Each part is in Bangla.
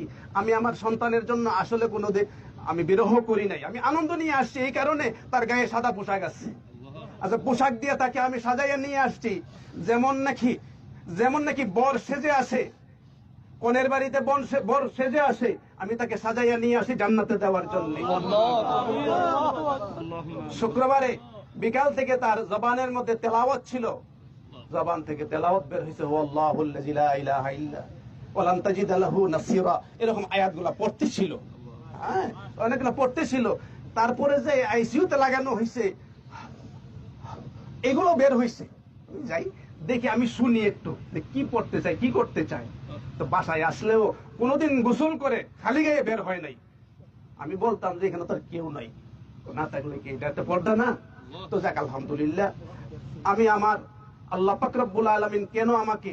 কি? আমি আমার সন্তানের জন্য আসলে কোনো আমি বিরহ করি নাই। আমি আনন্দ নিয়ে আসছি, এই কারণে তার গায়ে সাদা পোশাক আছে। আচ্ছা পোশাক দিয়ে তাকে আমি সাজাইয়া নিয়ে আসছি। যেমন নাকি যেমন নাকি বর সেজে আসে কনের বাড়িতে বন বর সেজে আসে আমি তাকে সাজাইয়া নিয়ে আসি জান্নাতে দেওয়ার জন্য। শুক্রবারে বিকাল থেকে তার জবানের মধ্যে তেলাওয়াত ছিল। জবান থেকে তেলাওয়াত বের হয়েছে ও আল্লাহুল্লাযী লা ইলাহা ইল্লা ওয়ালান তাজিদা লাহু নাসীরা। এরকম আয়াতগুলো পড়তে ছিল হ্যাঁ অনেকগুলো পড়তে ছিল তারপরে যে আইসিইউতে লাগানো হয়েছে এগুলো বের হয়েছে যাই, দেখি আমি শুনি একটু কি পড়তে চাই কি করতে চাই তো বাসায় আসলেও কোনোদিন গোসল করে খালি গায়ে বের হয় নাই। আমি বলতাম যে এখানে তার কেউ নাই। না থাকলে কি এটা একটা পর্দা না? তো যাক, আলহামদুলিল্লাহ। আমি আমার আল্লাহ পাকরবুল আলমিন কেন আমাকে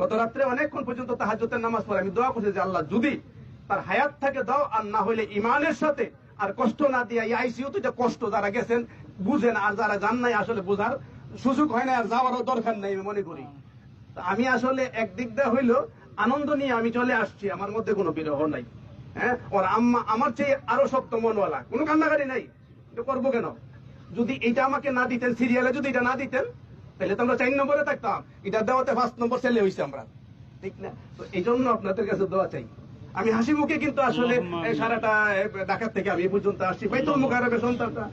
গত রাত্রে অনেকক্ষণ পর্যন্ত তাহাজ্জুদের নামাজ পড়ে। আমি দোয়া করছি যে আল্লাহ যদি তার হায়াত থাকে দাও, আর না হইলে ইমানের সাথে আর কষ্ট না দিয়া আইসিউ তো যে কষ্ট যারা গেছেন, বুঝেন আর যারা জান নাই আসলে বুঝার সুযোগ হয় না আর যাওয়ারও দরকার নাই, আমি মনে করি। আমি আসলে একদিক দিয়ে হইল আনন্দ নিয়ে আমি চলে আসছি, আমার মধ্যে কোনো বিরহ নাই। হ্যাঁ? ওর আম্মা আমার চেয়ে আরও শক্ত মনওয়ালা। কোনো কান্নাকারি নাই। করব কেন? যদি এটা আমাকে না দিতেন সিরিয়ালে যদি এটা না দিতেন তাহলে তো আমরা চার নম্বরে থাকতাম। এটা দেওয়াতে ফার্স্ট নম্বর ছেলে হয়েছে আমরা। ঠিক না? তো এই জন্য আপনাদের কাছে দোয়া চাই। আমি হাসি মুখে কিন্তু আসলে সারাটা এ, ঢাকার থেকে আমি এই পর্যন্ত আসছি। বাইতুল মুকাররমের সন্তানটা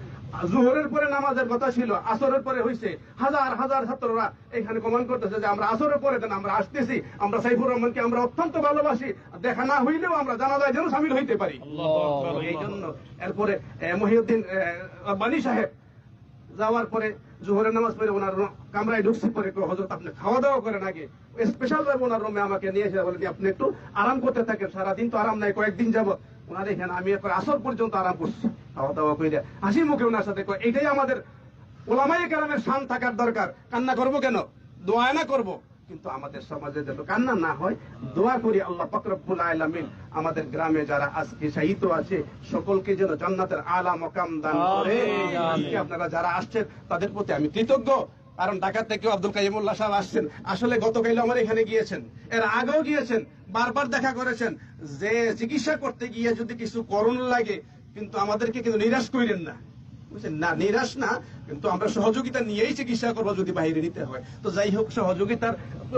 জোহরের পরে নামাজের কথা ছিল আসরের পরে হয়েছে হাজার হাজার ছাত্ররা এখানে কমান করতেছে যে আমরা আসরের পরে দেন আমরা আসতেছি আমরা সাইফুর রহমানকে আমরা অত্যন্ত ভালোবাসি। দেখা না হইলেও আমরা জানা যায় যেন সামিল হইতে পারি। এই জন্য এরপরে মহিউদ্দিন এ, বানি সাহেব যাওয়ার পরে জোহরের নামাজ পড়ে ওনার কামরায় ঢুকছি পরে হজরত আপনি খাওয়া দাওয়া করেন আগে। স্পেশাল ভাবে ওনার রুমে আমাকে নিয়ে এসে বলে, আপনি একটু আরাম করতে থাকেন, সারাদিন তো আরাম নাই, কয়েকদিন যাব ওনার এখানে আমি এরপর আসর পর্যন্ত আরাম করছি, খাওয়া দাওয়া করে হাসি মুখে ওনার সাথে এটাই আমাদের ওলামাই কেরামের শান থাকার দরকার। কান্না করব কেন? দোয়া না করব? কিন্তু আমাদের সমাজে যেন কান্না না হয় দোয়া করি আল্লাহ ফকরবুল আলমিন আমাদের গ্রামে যারা আজকে শাহিত আছে সকলকে যেন জান্নাতের আলা মকাম দান করে। আপনারা যারা আসছেন তাদের প্রতি আমি কৃতজ্ঞ। কারণ ঢাকা থেকে আব্দুল কাইমুল্লাহ সাহেব আসছেন। আসলে গতকাল আমার এখানে গিয়েছেন। এর আগেও গিয়েছেন বারবার দেখা করেছেন। যে চিকিৎসা করতে গিয়ে যদি কিছু করণ লাগে কিন্তু আমাদেরকে কিন্তু নিরাশ করিলেন না। বুঝছেন? না নিরাশ না কিন্তু আমরা সহযোগিতা নিয়েই চিকিৎসা করব যদি বাইরে নিতে হয়। তো যাই হোক সহযোগিতার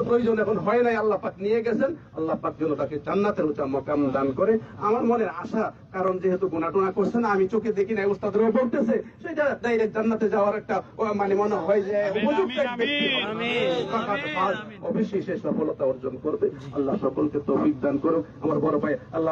প্রয়োজন এখন হয় নাই আল্লাহ পাক নিয়ে গেছেন। আল্লাহ পাক যেন তাকে জান্নাতের উচ্চ মকাম দান করে। আমার মনের আশা কারণ যেহেতু গোনা টোনা করছে না আমি চোখে দেখি না উস্তাদরাও বলতেছে সেটা ডাইরেক্ট জান্নাতে যাওয়ার একটা মানে মনে হয় যে উপযুক্ত অবশ্যই সে সফলতা অর্জন করবে। আল্লাহ সকলকে তৌফিক দান করুক। আমার বড় ভাই আল্লাহ